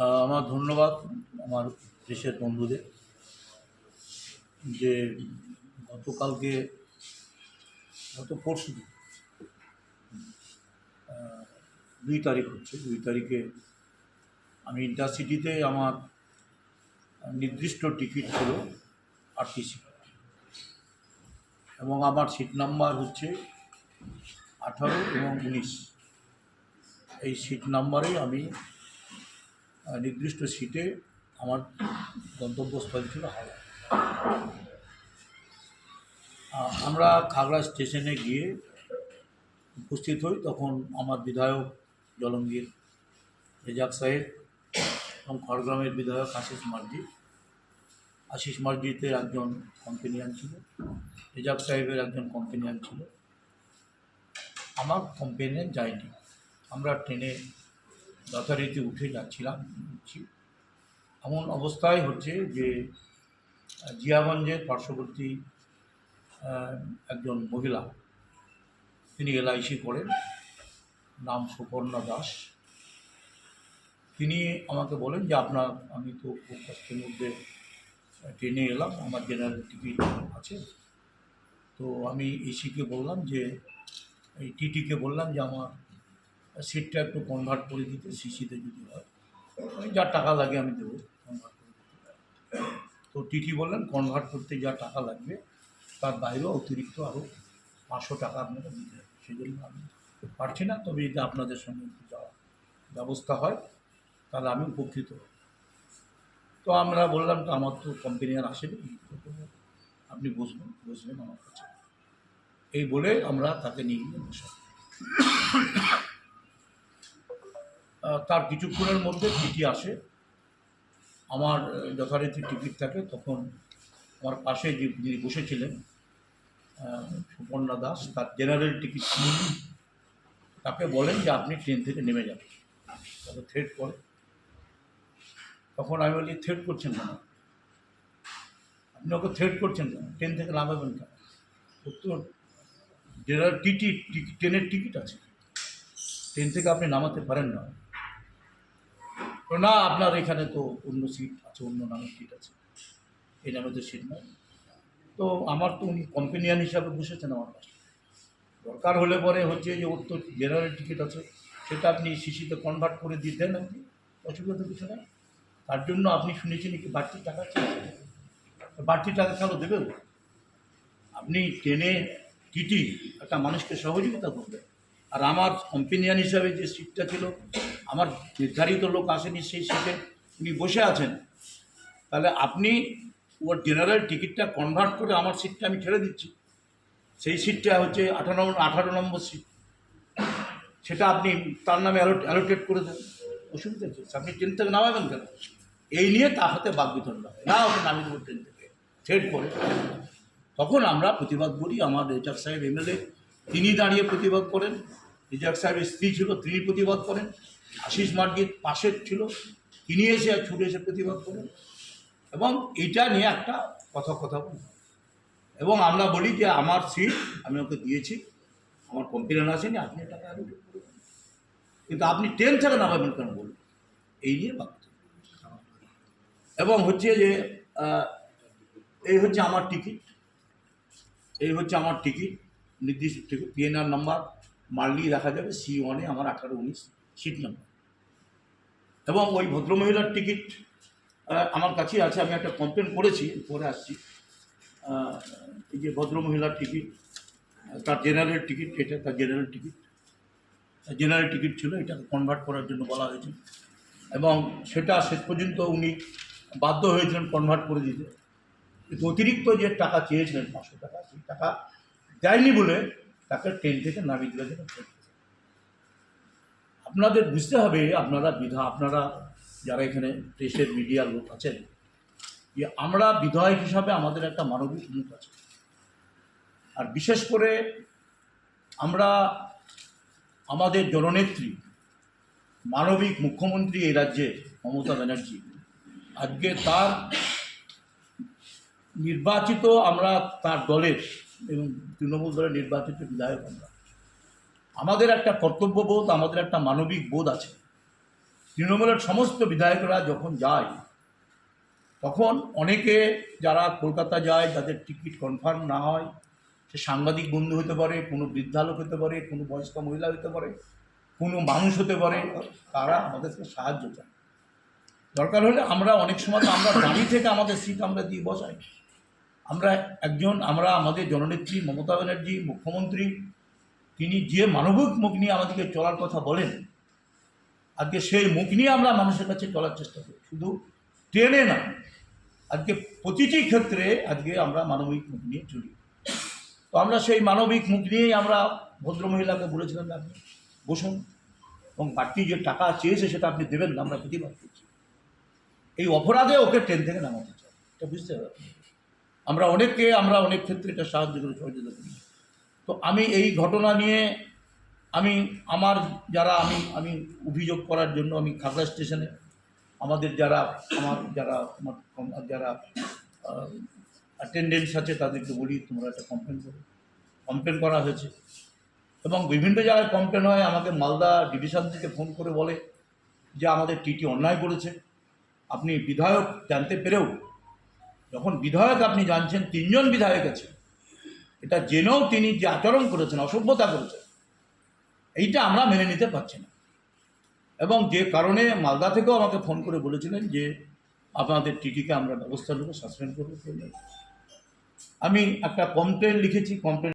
আমার ধন্যবাদ আমার দেশের বন্ধুদের যে গতকালকে, গত পরশু দুই তারিখ হচ্ছে, দুই তারিখে আমি ইন্টারসিটিতে আমার নির্দিষ্ট টিকিট ছিল আরটিসি। এবং আমার সিট নাম্বার হচ্ছে আঠারো এবং উনিশ। এই সিট নাম্বারে আমি নির্দিষ্ট সিটে আমার গন্তব্যস্থল ছিল হাওড়া। আমরা খাগড়া স্টেশনে গিয়ে উপস্থিত হই, তখন আমার বিধায়ক জলঙ্গীর রেজাক সাহেব এবং খড়গ্রামের বিধায়ক আশিস মার্জি। আশিস মার্জিতের একজন কম্পেনিয়ান ছিল, রেজাক সাহেবের একজন কম্পেনিয়ান ছিল। আমার কম্পেনিয়ান যায়নি। আমরা ট্রেনে যথারীতি উঠে যাচ্ছিলাম। উঠছি এমন অবস্থায় হচ্ছে যে, জিয়াগঞ্জের পার্শ্ববর্তী একজন মহিলা, তিনি এলআইসি করেন। নাম সুপর্ণা দাস। তিনি আমাকে বলেন যে, আপনার, আমি তো খুব কষ্টের মধ্যে, ট্রেনে এলাম, আমার জেনারেল টিকিট আছে। তো আমি এসিকে বললাম যে, এই টিটিকে বললাম যে, আমার সিটটা একটু কনভার্ট করে দিতে সিসিতে যদি হয় যা টাকা লাগে আমি দেবো কনভার্ট করে দিতে তো টিটি বললেন কনভার্ট করতে যা টাকা লাগবে, তার বাইরেও অতিরিক্ত আরও পাঁচশো টাকা আপনাকে দিতে হবে সেই জন্য আমি পারছি না, তবে যদি আপনাদের সঙ্গে একটু যাওয়া ব্যবস্থা হয়, তাহলে আমি উপকৃত হব। তো আমরা বললাম, তো আমার তো কোম্পানি আর আসেনি আপনি বসবেন বসবেন আমার কাছে। এই বলে আমরা তাকে নিয়ে গিয়ে তার কিছুক্ষণের মধ্যে টিটি আসে। আমার যথারীতি টিকিট থাকে। তখন আমার পাশে যে যিনি বসেছিলেন সুপর্ণা দাস, তার জেনারেল টিকিট। তাকে বলেন যে, আপনি ট্রেন থেকে নেমে যাবেন তাকে থ্রেট করে। তখন আমি বলি, থ্রেট করছেন কেন? আপনি ওকে থ্রেট করছেন কেন? ট্রেন থেকে নামাবেন কেন? তো জেনারেল টিটি, ট্রেনের টিকিট আছে। ট্রেন থেকে আপনি নামাতে পারেন না। না, আপনার এখানে তো অন্য সিট আছে, অন্য নামের সিট আছে। এই নামে তো সিট নয় তো আমার তো উনি কম্পেনিয়ান হিসাবে বসেছেন আমার পাশে দরকার হলে পরে হচ্ছে যে ওর তো জেনারেল টিকিট আছে, সেটা আপনি সিসিতে কনভার্ট করে দিয়ে দেন আপনি। অসুবিধা তো কিছু নেই। তার জন্য আপনি শুনেছেন কি, বাড়তি টাকা চেয়েছেন বাড়তি টাকা কেন দেবে? ও? আপনি ট্রেনে টিটি একটা মানুষকে সহযোগিতা করবে আর আমার কম্পেনিয়ান হিসাবে যে সিটটা ছিল আমার নির্ধারিত লোক আসেনি সেই সিটে উনি বসে আছেন। তাহলে আপনি ওর জেনারেল টিকিটটা কনভার্ট করে আমার সিটটা আমি ছেড়ে দিচ্ছি। সেই সিটটা হচ্ছে আঠারো আঠারো নম্বর সিট সেটা আপনি তার নামে অ্যালোটেট করে দেন। অসুবিধা আছে? আপনি ট্রেন থেকে নামাবেন কেন? এই নিয়ে তার হাতে বাক বিতরণ হবে না ওকে নামিয়ে দেবো ট্রেন থেকে। থ্রেড করে তখন আমরা প্রতিবাদ করি। আমার রেজাক সাহেব এমএলএ। তিনি দাঁড়িয়ে প্রতিবাদ করেন। রেজাক সাহেবের স্ত্রী ছিল, তিনি প্রতিবাদ করেন। আশিস মার্গির পাশের ছিল। তিনি এসে আর ছুটে এসে প্রতিবাদ করেন এবং এটা নিয়ে একটা কথা কথা বলি এবং আমরা বলি যে, আমার সিট আমি ওকে দিয়েছি। আমার কমপ্লেন আসেনি, আপনি করে কিন্তু আপনি ট্রেন থেকে নামাবেন কেন বলুন? এই নিয়ে ভাবতে এবং হচ্ছে যে এই হচ্ছে আমার টিকিট এই হচ্ছে আমার টিকিট নির্দিষ্ট টিকিট পিএনআর নাম্বার মারলেই দেখা যাবে সি ওয়ানে আমার আঠারো, উনিশ। নাম্বার এবং ওই ভদ্রমহিলার টিকিট আমার কাছেই আছে। আমি একটা কমপ্লেন করেছি, পরে আসছি। এই যে ভদ্রমহিলার টিকিট তার জেনারেল টিকিট এটা তার জেনারেল টিকিট জেনারেল টিকিট ছিল, এটাকে কনভার্ট করার জন্য বলা হয়েছে। এবং সেটা শেষ পর্যন্ত উনি বাধ্য হয়েছিলেন কনভার্ট করে দিতে। কিন্তু অতিরিক্ত যে টাকা চেয়েছিলেন, পাঁচশো টাকা, সেই টাকা দেয়নি বলে তাকে ট্রেন থেকে নামিয়ে দিলে যেন আপনাদের বুঝতে হবে, আপনারা বিধা আপনারা যারা এখানে প্রেসের মিডিয়ার লোক আছেন, যে আমরা বিধায়ক হিসাবে আমাদের একটা মানবিক মুখ আছে। আর বিশেষ করে আমরা আমাদের জননেত্রী, মানবিক মুখ্যমন্ত্রী এই রাজ্যে মমতা ব্যানার্জি, আজকে তার নির্বাচিত আমরা তার দলের এবং তৃণমূল দলের নির্বাচিত বিধায়ক আমরা। আমাদের একটা কর্তব্যবোধ, আমাদের একটা মানবিক বোধ আছে। তৃণমূলের সমস্ত বিধায়করা যখন যায়, তখন অনেকে যারা কলকাতা যায়, যাদের টিকিট কনফার্ম না হয়, সে সাংবাদিক বন্ধু হতে পারে, কোনো বৃদ্ধা লোক হতে পারে, কোনো বয়স্ক মহিলা হতে পারে, কোনো মানুষ হতে পারে, তারা আমাদেরকে সাহায্য চায়। দরকার হলে আমরা অনেক সময় আমরা দাঁড়িয়ে থেকে আমাদের সিট আমরা দিয়ে বসাই। আমরা একজন, আমরা আমাদের জননেত্রী মমতা ব্যানার্জি, মুখ্যমন্ত্রী তিনি যে মানবিক মুখ নিয়ে আমাদেরকে চলার কথা বলেন, আজকে সেই মুখ নিয়ে আমরা মানুষের কাছে চলার চেষ্টা করি। শুধু ট্রেনে না, আজকে প্রতিটি ক্ষেত্রে আজকে আমরা মানবিক মুখ নিয়ে চলি। তো আমরা সেই মানবিক মুখ নিয়েই আমরা ভদ্রমহিলাকে বলেছিলাম আপনি বসুন, এবং বাড়তি যে টাকা চেয়েছে সেটা আপনি দেবেন না, আমরা প্রতিবাদ করছি। এই অপরাধে ওকে ট্রেন থেকে নামাতে চাই, এটা বুঝতে হবে আমরা অনেককে, আমরা অনেক ক্ষেত্রে এটা সাহায্য করে সহযোগিতা করি তো আমি এই ঘটনা নিয়ে আমি, আমার যারা আমি আমি অভিযোগ করার জন্য আমি খাগড়া স্টেশনে, আমাদের যারা, আমার যারা আমার যারা অ্যাটেন্ডেন্স আছে তাদেরকে বলি, তোমরা একটা কমপ্লেন করো। কমপ্লেন করা হয়েছে। এবং বিভিন্ন জায়গায় কমপ্লেন হয়, আমাকে মালদা ডিভিশন থেকে ফোন করে বলে যে আমাদের টিটি অন্যায় করেছে। আপনি বিধায়ক জানতে পেরেও, যখন বিধায়ক আপনি জানছেন, তিনজন বিধায়ক আছে। এটা জেনেও তিনি যে আচরণ করেছেন, অসভ্যতা করেছেন, এইটা আমরা মেনে নিতে পারছি না। এবং যে কারণে মালদা থেকেও আমাকে ফোন করে বলেছিলেন যে, আপনাদের টিটিকে আমরা ব্যবস্থা নেব, সাসপেন্ড করব। আমি একটা কমপ্লেন লিখেছি, কমপ্লেন